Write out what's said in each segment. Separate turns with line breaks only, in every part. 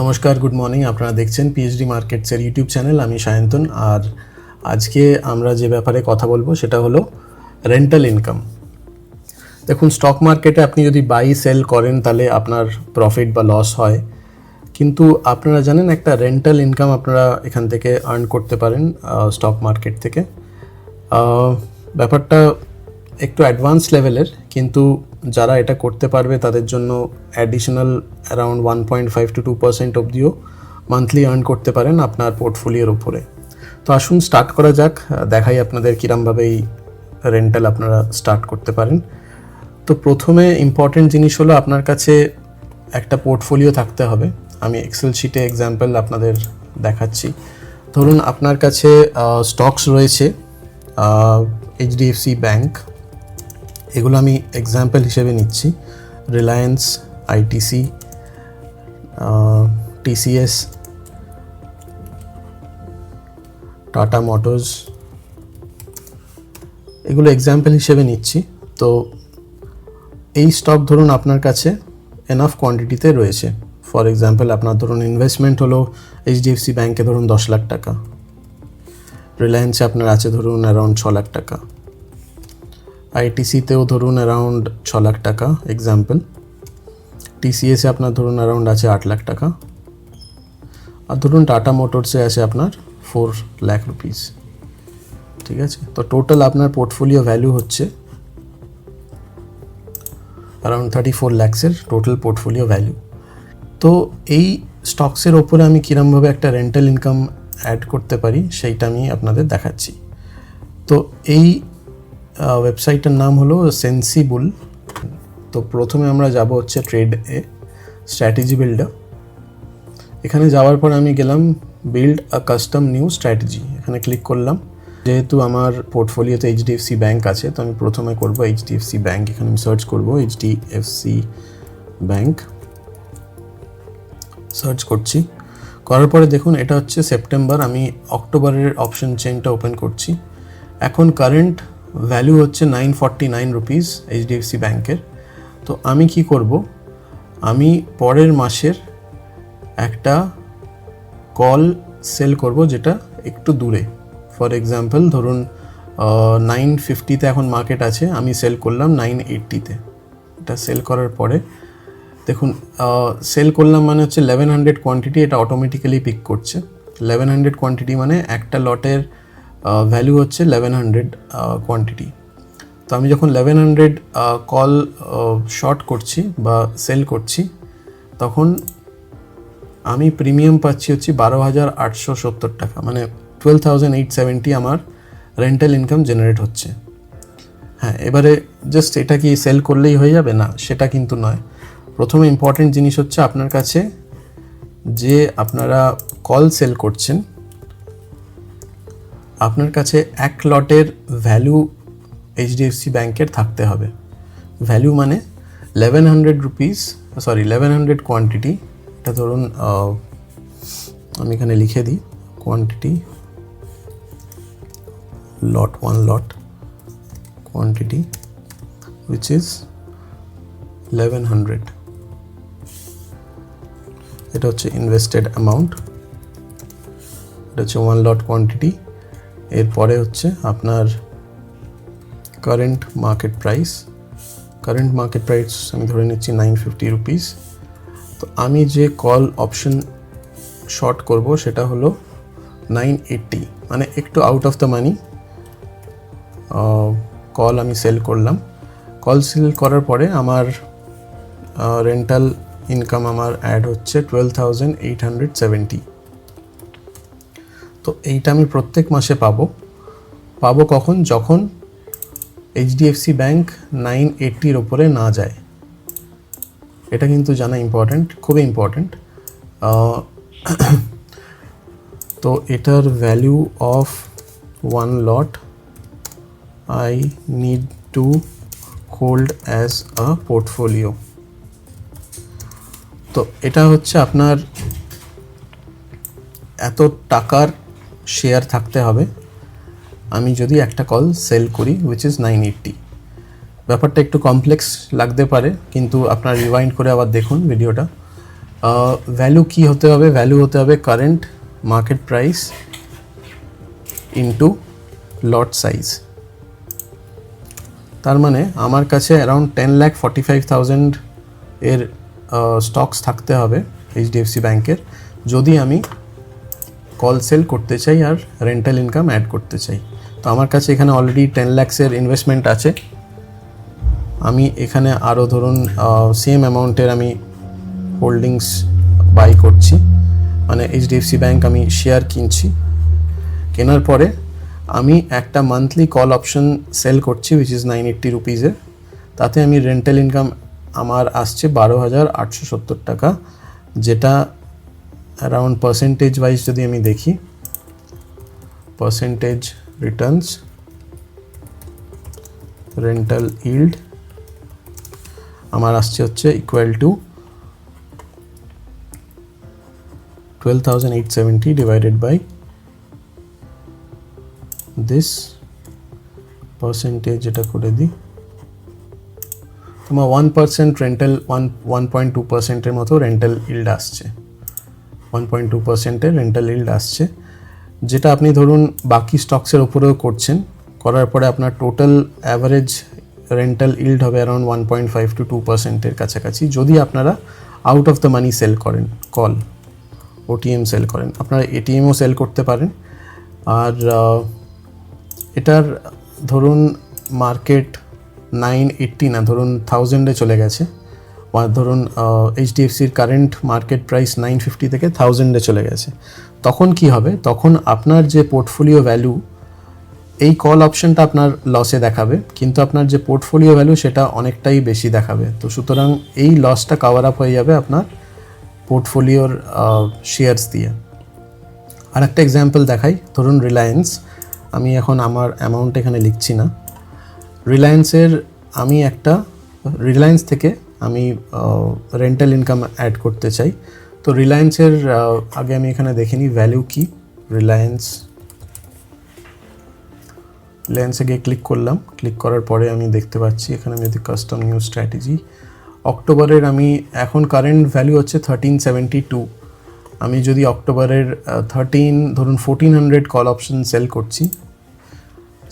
নমস্কার good morning আপনারা দেখছেন পিএইচডি মার্কেটসের ইউটিউব চ্যানেল আমি সায়ন্তন। আর আজকে আমরা যে ব্যাপারে কথা বলব সেটা হলো রেন্টাল ইনকাম দেখুন স্টক মার্কেটে আপনি যদি বাই সেল করেন তাহলে আপনার প্রফিট বা লস হয়। কিন্তু আপনারা জানেন একটা রেন্টাল ইনকাম আপনারা এখান থেকে আর্ন করতে পারেন স্টক মার্কেট থেকে। ব্যাপারটা একটু অ্যাডভান্স লেভেলের কিন্তু যারা এটা করতে পারবে, তাদের জন্য additional around one point five to two percent অবধিও monthly earn করতে পারেন আপনার পোর্টফোলিওর ওপরে। তো আসুন স্টার্ট করা যাক। দেখাই আপনাদের কীরমভাবে এই রেন্টাল আপনারা স্টার্ট করতে পারেন। তো প্রথমে ইম্পর্টেন্ট জিনিস হলো আপনার কাছে একটা পোর্টফোলিও থাকতে হবে। আমি এক্সেল শিটে এক্সাম্পল আপনাদের দেখাচ্ছি। ধরুন আপনার কাছে স্টকস রয়েছে এইচডিএফসি ব্যাংক এগুলো আমি এক্সাম্পল হিসেবে নিচ্ছি। Reliance ITC TCS Tata Motors এগুলো এক্সাম্পল হিসেবে নিচ্ছি। তো এই স্টক ধরুন আপনার কাছে এনাফ কোয়ান্টিটিতে রয়েছে। ফর এক্সাম্পল আপনার ধরুন ইনভেস্টমেন্ট হলো এইচডিএফসি ব্যাংকে ধরুন দশ লাখ টাকা। রিলায়েন্সে আপনার আছে ধরুন অ্যারাউন্ড ছ লাখ টাকা। আইটিসিতেও ধরুন অ্যারাউন্ড ছ লাখ টাকা এক্সাম্পল টিসিএসে আপনার ধরুন অ্যারাউন্ড আছে আট লাখ টাকা। আর ধরুন টাটা মোটরসে আছে আপনার ফোর লাখ রুপিস ঠিক আছে? তো টোটাল আপনার পোর্টফোলিও ভ্যালু হচ্ছে অ্যারাউন্ড থার্টি ফোর ল্যাক্সের টোটাল পোর্টফোলিও ভ্যালু তো এই স্টকসের ওপরে আমি কীরমভাবে একটা রেন্টাল ইনকাম অ্যাড করতে পারি, সেইটা আমি আপনাদের দেখাচ্ছি। তো এই ওয়েবসাইটের নাম হলো সেন্সিবল তো প্রথমে আমরা যাব হচ্ছে ট্রেড এ স্ট্র্যাটেজি বিল্ডার এখানে যাওয়ার পর আমি গেলাম build a custom new strategy এখানে ক্লিক করলাম। যেহেতু আমার পোর্টফোলিওতে এইচডিএফসি ব্যাঙ্ক আছে, তো আমি প্রথমে করব এইচডিএফসি ব্যাঙ্ক এখানে আমি সার্চ করব এইচডিএফসি ব্যাঙ্ক সার্চ করছি। করার পরে দেখুন, এটা হচ্ছে সেপ্টেম্বর আমি অক্টোবরের অপশন চেনটা ওপেন করছি। এখন কারেন্ট ভ্যালু হচ্ছে nine forty nine rupees HDFC ব্যাংকের। তো আমি কি করব? আমি পরের মাসের একটা কল সেল করব যেটা একটু দূরে। ফর এক্সাম্পল ধরুন নাইন ফিফটিতে এখন মার্কেট আছে, আমি সেল করলাম নাইন এইট্টিতে এটা সেল করার পরে, দেখুন সেল করলাম মানে হচ্ছে লেভেন হান্ড্রেড কোয়ান্টিটি এটা অটোমেটিক্যালি পিক করছে। লেভেন হান্ড্রেড কোয়ান্টিটি মানে একটা লটের ভ্যালু হচ্ছে লেভেন হান্ড্রেড কোয়ান্টিটি তো আমি যখন লেভেন হান্ড্রেড কল শর্ট করছি বা সেল করছি, তখন আমি প্রিমিয়াম পাচ্ছি হচ্ছে বারো হাজার আটশো সত্তর টাকা। মানে টুয়েলভ থাউজেন্ড এইট সেভেন্টি আমার রেন্টাল ইনকাম জেনারেট হচ্ছে। হ্যাঁ এবারে জাস্ট এটা কি সেল করলেই হয়ে যাবে? না, সেটা কিন্তু নয়। প্রথমে ইম্পর্টেন্ট জিনিস হচ্ছে আপনার কাছে যে আপনারা কল সেল করছেন আপনার কাছে এক লটের ভ্যালু এইচডিএফসি ব্যাংকের থাকতে হবে। ভ্যালু মানে eleven hundred rupees sorry eleven hundred quantity এটা ধরুন আমি এখানে লিখে দিই quantity lot one lot quantity which is eleven hundred এটা হচ্ছে ইনভেস্টেড অ্যামাউন্ট এটা হচ্ছে ওয়ান লট কোয়ান্টিটি এরপরে হচ্ছে আপনার current market price current market price আমি ধরে নিচ্ছি নাইন ফিফটি রুপিস তো আমি যে কল অপশন শর্ট করব সেটা হলো নাইন এইট্টি মানে একটু out of the money call আমি সেল করলাম। কল সেল করার পরে আমার রেন্টাল ইনকাম আমার অ্যাড হচ্ছে twelve thousand eight hundred seventy তো এইটা আমি প্রত্যেক মাসে পাবো। পাবো কখন? যখন এইচডিএফসি ব্যাংক নাইন এইট্টির ওপরে না যায়। এটা কিন্তু জানা ইম্পর্ট্যান্ট খুবই ইম্পর্ট্যান্ট তো এটার value of one lot I need to hold as a portfolio তো এটা হচ্ছে আপনার এত টাকার শেয়ার থাকতে হবে। আমি যদি একটা কল সেল করি উইচ ইজ নাইন এইট্টি ব্যাপারটা একটু কমপ্লেক্স লাগতে পারে, কিন্তু আপনার রিওয়াইন্ড করে আবার দেখুন ভিডিওটা ভ্যালু কি হতে হবে? ভ্যালু হতে হবে current market price into lot size তার মানে আমার কাছে around ten lakh forty five thousand এর স্টকস থাকতে হবে এইচডিএফসি ব্যাংকের যদি আমি কল সেল করতে চাই আর রেন্টাল ইনকাম অ্যাড করতে চাই। তো আমার কাছে এখানে অলরেডি টেন ল্যাক্সের ইনভেস্টমেন্ট আছে। আমি এখানে আরও ধরুন সেম অ্যামাউন্টের আমি হোল্ডিংস বাই করছি। মানে এইচডিএফসি ব্যাঙ্ক আমি শেয়ার কিনছি। কেনার পরে আমি একটা মান্থলি কল অপশন সেল করছি উইচ ইজ নাইন এইট্টি রুপিজের তাতে আমি রেন্টাল ইনকাম আমার আসছে বারো হাজার আটশো সত্তর টাকা, যেটা অ্যারাউন্ড পার্সেন্টেজ ওয়াইজ যদি আমি দেখি পার্সেন্টেজ রিটার্নস রেন্টাল ইল্ড আমার আসছে হচ্ছে equal to twelve thousand eight seventy divided by this percentage এটা করে দিই। তোমার one percent rental one one point two পার্সেন্টের মতো রেন্টাল ইল্ড আসছে। ওয়ান পয়েন্ট টু পার্সেন্টের রেন্টাল ইল্ড আসছে। যেটা আপনি ধরুন বাকি স্টকসের ওপরেও করছেন, করার পরে আপনার টোটাল অ্যাভারেজ রেন্টাল ইল্ড হবে around one point five to two পার্সেন্টের কাছাকাছি, যদি আপনারা out of the money sell করেন কল ওটিএম সেল করেন, আপনারা এটিএমও সেল করতে পারেন। আর এটার ধরুন মার্কেট নাইন এইট্টি না, ধরুন থাউজেন্ডে চলে গেছে। ধরুন এইচডিএফসির current market price nine fifty থেকে থাউজেন্ডে চলে গেছে। তখন কি হবে? তখন আপনার যে পোর্টফোলিও ভ্যালু এই কল অপশনটা আপনার লসে দেখাবে, কিন্তু আপনার যে পোর্টফোলিও ভ্যালু সেটা অনেকটাই বেশি দেখাবে। তো সুতরাং এই লসটা কাভার আপ হয়ে যাবে আপনার পোর্টফোলিওর শেয়ারস দিয়ে। আর একটা এক্সাম্পল দেখাই, ধরুন রিলায়েন্স আমি এখন আমার অ্যামাউন্ট এখানে লিখছি না। রিলায়েন্সের আমি একটা রিলায়েন্স থেকে আমি রেন্টাল ইনকাম অ্যাড করতে চাই। তো রিলায়েন্সের আগে আমি এখানে দেখিনি ভ্যালু কি। রিলায়েন্স রিলায়েন্সে গিয়ে ক্লিক করলাম। ক্লিক করার পরে আমি দেখতে পাচ্ছি, এখানে আমি যদি কাস্টম নিউ স্ট্র্যাটেজি অক্টোবরের আমি, এখন কারেন্ট ভ্যালু হচ্ছে থার্টিন সেভেন্টি টু আমি যদি অক্টোবরের থার্টিন ধরুন fourteen hundred call option sell করছি।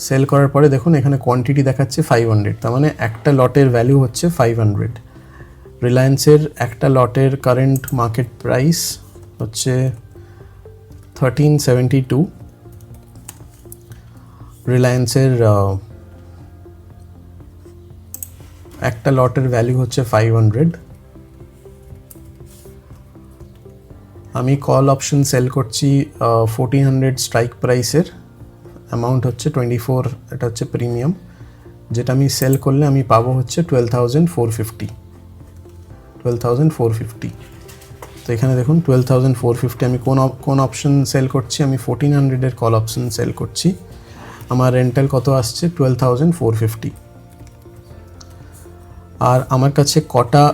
সেল করার পরে দেখুন এখানে কোয়ান্টিটি দেখাচ্ছে ফাইভ হান্ড্রেড তার মানে একটা লটের ভ্যালু হচ্ছে ফাইভ হান্ড্রেড রিলায়েন্সের একটা লটের কারেন্ট মার্কেট প্রাইস হচ্ছে থার্টিন সেভেন্টি টু রিলায়েন্সের একটা লটের ভ্যালু হচ্ছে ফাইভ হান্ড্রেড আমি কল অপশন সেল করছি ফোরটিন হান্ড্রেড স্ট্রাইক প্রাইসের অ্যামাউন্ট হচ্ছে টোয়েন্টি ফোর এটা হচ্ছে প্রিমিয়াম যেটা আমি সেল করলে আমি পাবো হচ্ছে twelve thousand four fifty twelve thousand four fifty তো এখানে দেখুন টুয়েলভ থাউজেন্ড ফোর ফিফটি আমি কোন কোন অপশন সেল করছি? আমি ফোরটিন হান্ড্রেডের কল অপশন সেল করছি। আমার রেন্টাল কত আসছে? টুয়েলভ থাউজেন্ড ফোর ফিফটি আর আমার কাছে কটা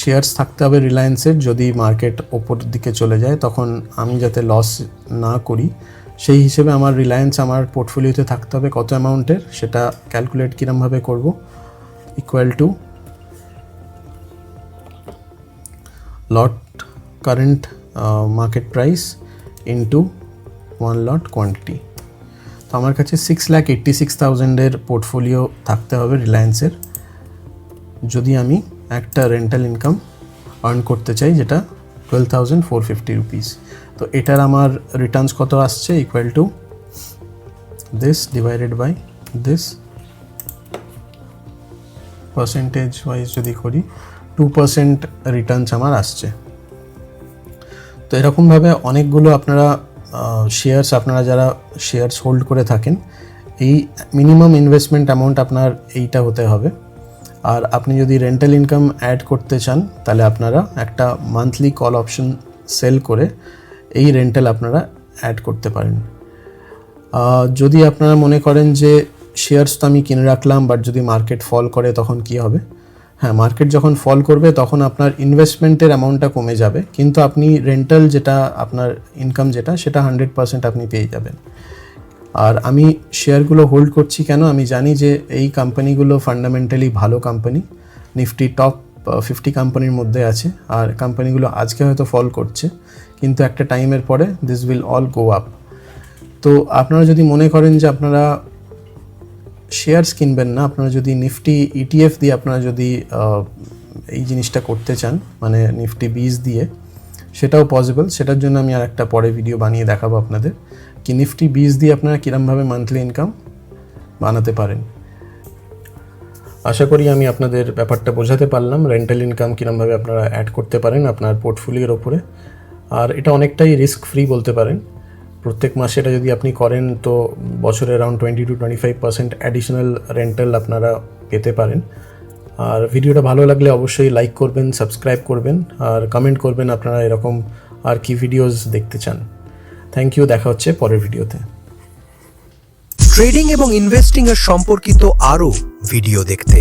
শেয়ারস থাকতে হবে রিলায়েন্সের যদি মার্কেট ওপর দিকে চলে যায়, তখন আমি যাতে লস না করি, সেই হিসেবে আমার রিলায়েন্স আমার পোর্টফোলিওতে থাকতে হবে কত অ্যামাউন্টের সেটা ক্যালকুলেট কীরমভাবে করব? Equal to lot current market price into one lot quantity তো আমার কাছে সিক্স ল্যাক এইট্টি সিক্স থাউজেন্ডের পোর্টফোলিও থাকতে হবে রিলায়েন্সের যদি আমি একটা রেন্টাল ইনকাম আর্ন করতে চাই যেটা twelve thousand four fifty rupees তো এটার আমার রিটার্নস কত আসছে equal to this divided by this percentage wise যদি করি টু পার্সেন্ট রিটার্নস আমার আসছে। তো এরকমভাবে অনেকগুলো আপনারা শেয়ারস আপনারা যারা শেয়ারস হোল্ড করে থাকেন, এই মিনিমাম ইনভেস্টমেন্ট অ্যামাউন্ট আপনার এইটা হতে হবে। আর আপনি যদি রেন্টাল ইনকাম অ্যাড করতে চান, তাহলে আপনারা একটা মান্থলি কল অপশন সেল করে এই রেন্টাল আপনারা অ্যাড করতে পারেন। যদি আপনারা মনে করেন যে শেয়ারস তো আমি কিনে রাখলাম বাট যদি মার্কেট ফল করে, তখন কি হবে? হ্যাঁ মার্কেট যখন ফল করবে, তখন আপনার ইনভেস্টমেন্টের অ্যামাউন্টটা কমে যাবে। কিন্তু আপনি রেন্টাল যেটা, আপনার ইনকাম যেটা, সেটা হান্ড্রেড পার্সেন্ট আপনি পেয়ে যাবেন। আর আমি শেয়ারগুলো হোল্ড করছি কেন? আমি জানি যে এই কোম্পানিগুলো ফান্ডামেন্টালি ভালো কোম্পানি নিফটি টপ ফিফটি কোম্পানির মধ্যে আছে। আর কোম্পানিগুলো আজকে হয়তো ফল করছে। কিন্তু একটা টাইমের পরে this will all go up তো আপনারা যদি মনে করেন যে আপনারা শেয়ারস কিনবেন না। আপনারা যদি নিফটি ইটিএফ দিয়ে আপনারা যদি এই জিনিসটা করতে চান মানে নিফটি বীজ দিয়ে, সেটাও পসিবল সেটার জন্য আমি আর একটা পরে ভিডিও বানিয়ে দেখাবো আপনাদের। কি নিফটি বীজ দিয়ে আপনারা কীরমভাবে মান্থলি ইনকাম বানাতে পারেন। আশা করি আমি আপনাদের ব্যাপারটা বোঝাতে পারলাম। রেন্টাল ইনকাম কীরমভাবে আপনারা অ্যাড করতে পারেন আপনার পোর্টফোলিওর ওপরে। আর এটা অনেকটাই রিস্ক ফ্রি বলতে পারেন। প্রত্যেক মাসে এটা যদি আপনি করেন, তো বছরে around twenty two twenty five percent additional rental আপনারা পেতে পারেন। আর ভিডিওটা ভালো লাগলে অবশ্যই লাইক করবেন সাবস্ক্রাইব করবেন, আর কমেন্ট করবেন আপনারা এরকম আর কি ভিডিওস দেখতে চান। থ্যাংক ইউ দেখা হচ্ছে পরের ভিডিওতে
ট্রেডিং এবং ইনভেস্টিং এর সম্পর্কিত আরও ভিডিও দেখতে।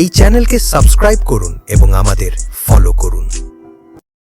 এই চ্যানেলকে সাবস্ক্রাইব করুন এবং আমাদের ফলো করুন।